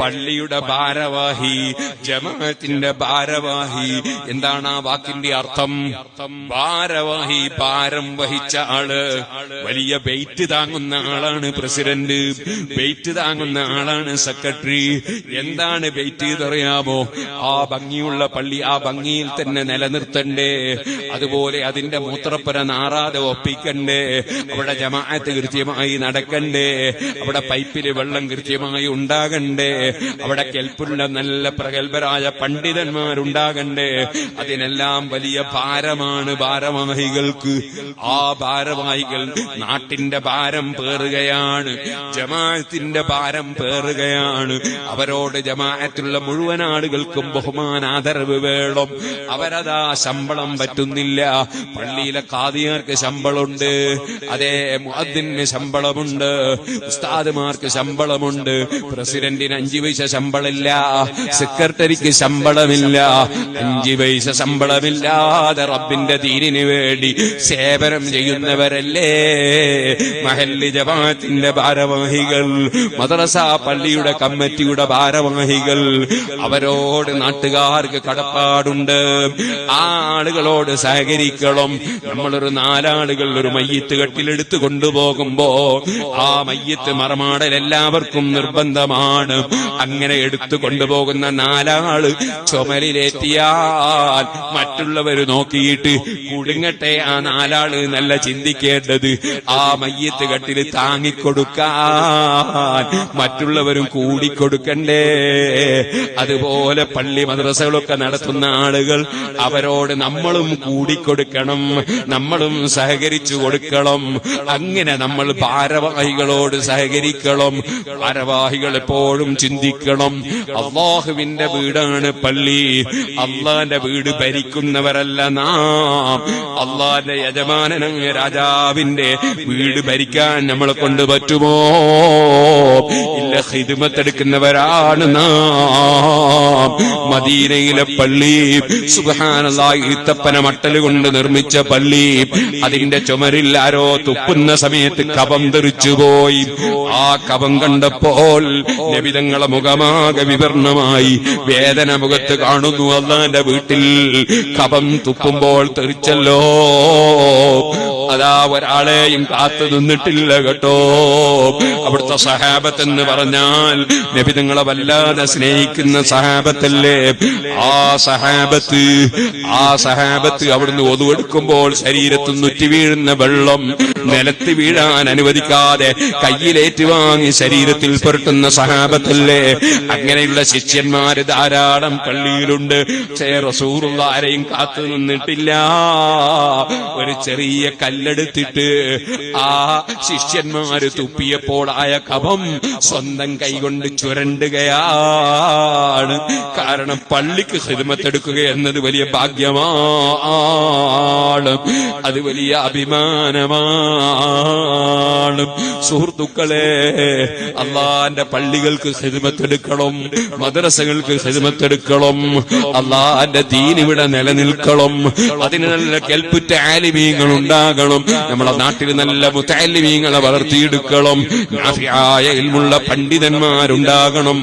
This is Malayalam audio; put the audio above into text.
പള്ളിയുടെ ഭാരവാഹി ജമാഅത്തിന്റെ ഭാരവാഹി. എന്താണ് ആ വാക്കിന്റെ അർത്ഥം? ഭാരവാഹി ഭാരം വഹിച്ച ആൾ വലിയ വെയിറ്റ് താങ്ങുന്ന ആളാണ് പ്രസിഡന്റ്. വെയിറ്റ് താങ്ങുന്ന ആളാണ് സെക്രട്ടറി. എന്താണ് വെയിറ്റ് എന്നറിയാമോ? ആ ഭംഗിയുള്ള പള്ളി ആ ഭംഗിയിൽ തന്നെ നിലനിർത്തണ്ടേ. അതുപോലെ അതിന്റെ മൂത്രപ്പുര നാറാതെ ഒപ്പിക്കണ്ടേ. അവിടെ ജമാഅത്ത് കൃത്യമായി നടക്കണ്ടേ. അവിടെ പൈപ്പിൽ വെള്ളം കൃത്യമായി ഉണ്ടാകണ്ടേ. അവിടെ കെൽപ്പുള്ള നല്ല പ്രഗത്ഭരായ പണ്ഡിതന്മാരുണ്ടാകണ്ടേ. അതിനെല്ലാം വലിയ ഭാരമാണ് ഭാരവാഹികൾക്ക്. ആ ഭാരവാഹികൾ നാട്ടിന്റെ ഭാരം പേറുകയാണ്. ജമാഅത്തിന്റെ ഭാരം പേറുകയാണ്. അവരോട് ജമാഅത്തുള്ള മുഴുവൻ ആളുകൾക്കും ബഹുമാനാദരവ് വേണം. അവരതാ ശമ്പളം പറ്റുന്നില്ല. പള്ളിയിലെ കാതിയാർക്ക് ശമ്പളമുണ്ട്. അതേ മുഅദ്ദിന് ശമ്പളമുണ്ട്. ഉസ്താദ്മാർക്ക് ശമ്പളമുണ്ട്. പ്രസിഡന്റിന് അഞ്ചു പൈസ ശമ്പളമില്ല സെക്രട്ടറിക്ക് ശമ്പളമില്ല. അഞ്ചു പൈസ ശമ്പളമില്ലാതെ റബ്ബിന്റെ തീരിന് വേണ്ടി സേവനം ചെയ്യുന്നവരല്ലേ? മഹല്ലി ജമാത്തിന്റെ ഭാരവാഹികൾ മദ്രസ പള്ളിയുടെ കമ്മിറ്റിയുടെ ഭാരവാഹികൾ അവരോട് നാട്ടുകാർക്ക് കടപ്പാടുണ്ട്. ആ ആളുകളോട് സഹകരിക്കണം. നമ്മളൊരു നാലാളുകൾ ഒരു മയ്യത്ത് കെട്ടിലെടുത്ത് കൊണ്ടുപോകുമ്പോ ആ മയ്യത്ത് മറമാടൽ എല്ലാവർക്കും നിർബന്ധമാണ്. അങ്ങനെ എടുത്തു കൊണ്ടുപോകുന്ന നാലാൾ ചുമലിലേറ്റിയാൽ മറ്റുള്ളവർ നോക്കിയിട്ട് കുടുങ്ങട്ടെ ആ നാലാൾ നല്ല ചിന്തിക്കേണ്ടത് ആ മയ്യത്ത് കെട്ടിൽ താങ്ങിക്കൊടുക്കാൻ മറ്റുള്ളവരും കൂടിക്കൊടുക്കണ്ടേ. അതുപോലെ പള്ളി മദ്രസകളൊക്കെ നടത്തുന്ന ആളുകൾ അവരോട് നമ്മളും കൂടിക്കൊടുക്കണം നമ്മളും സഹകരിച്ചു കൊടുക്കണം അങ്ങനെ നമ്മൾ ഭാരവാഹികളോട് സഹകരിക്കണം. ഭാരവാഹികൾ എപ്പോഴും ചിന്തിക്കണം. അള്ളാഹുവിന്റെ വീടാണ് പള്ളി. അള്ളാന്റെ വീട് ഭരിക്കുന്നവരല്ല നാം. അള്ളാന്റെ യജമാനന രാജാവിന്റെ വീട് ഭരിക്കാൻ നമ്മളെ കൊണ്ട് പറ്റുമോ? ഇല്ല ഹിദുമത്തെടുക്കുന്നവരാണ് നാം. മദീനയിലെ പള്ളി സുഖാനുള്ള ഈത്തപ്പന മട്ടൽ കൊണ്ട് നിർമ്മിച്ച പള്ളി അതിന്റെ ചുമരിൽ ആരോ തുപ്പുന്ന സമയത്ത് കപം തെറിച്ചുപോയി. ആ കപം കണ്ടപ്പോൾ നബിതങ്ങളെ മുഖമാകെ വിവരണമായി. വേദന മുഖത്ത് കാണുന്നു അള്ളാന്റെ വീട്ടിൽ. കപം തുപ്പുമ്പോൾ തെറിച്ചല്ലോ. അതാ ഒരാളെയും കാത്തു നിന്നിട്ടില്ല കേട്ടോ. സഹാബത്ത് എന്ന് പറഞ്ഞാൽ നബി നിങ്ങളെ വല്ലാതെ സ്നേഹിക്കുന്ന സഹാബത്തല്ലേ? ആ സഹാബത്ത് ആ സഹാബത്ത് അവിടുന്ന് ഒതുവെടുക്കുമ്പോൾ ശരീരത്തിൽ നുറ്റി വീഴുന്ന വെള്ളം നിലത്ത് വീഴാൻ അനുവദിക്കാതെ കയ്യിലേറ്റുവാങ്ങി ശരീരത്തിൽ പുരട്ടുന്ന സഹാബത്തല്ലേ? അങ്ങനെയുള്ള ശിഷ്യന്മാര് ധാരാളം പള്ളിയിലുണ്ട്. പക്ഷേ റസൂറുള്ള ആരെയും കാത്തു നിന്നിട്ടില്ല. ഒരു ചെറിയ കല്ലെടുത്തിട്ട് ആ ശിഷ്യന്മാര് തുപ്പിയപ്പോൾ ആയ കഫം സ്വന്തം കൈകൊണ്ട് ചുരണ്ടുകയാണ്. കാരണം പള്ളിക്ക് ഹിതമത്തെടുക്കുക എന്നത് വലിയ ഭാഗ്യമാണ് അത് വലിയ അഭിമാനമാണ് സുഹൃത്തുക്കളെ അള്ളാന്റെ പള്ളികൾക്ക് ഹിദ്മത്തെടുക്കണം മദ്രസകൾക്ക് ഹിദ്മത്തെടുക്കണം അള്ളാന്റെ ദീൻ നിലനിൽക്കണം അതിന് നല്ല കെൽപ്പുറ്റ ആലിമീങ്ങൾ ഉണ്ടാകണം നമ്മുടെ നാട്ടിൽ നല്ല മുത്താലിമീങ്ങളെ വളർത്തിയെടുക്കണം ആയ ഇൽമുള്ള പണ്ഡിതന്മാരുണ്ടാകണം.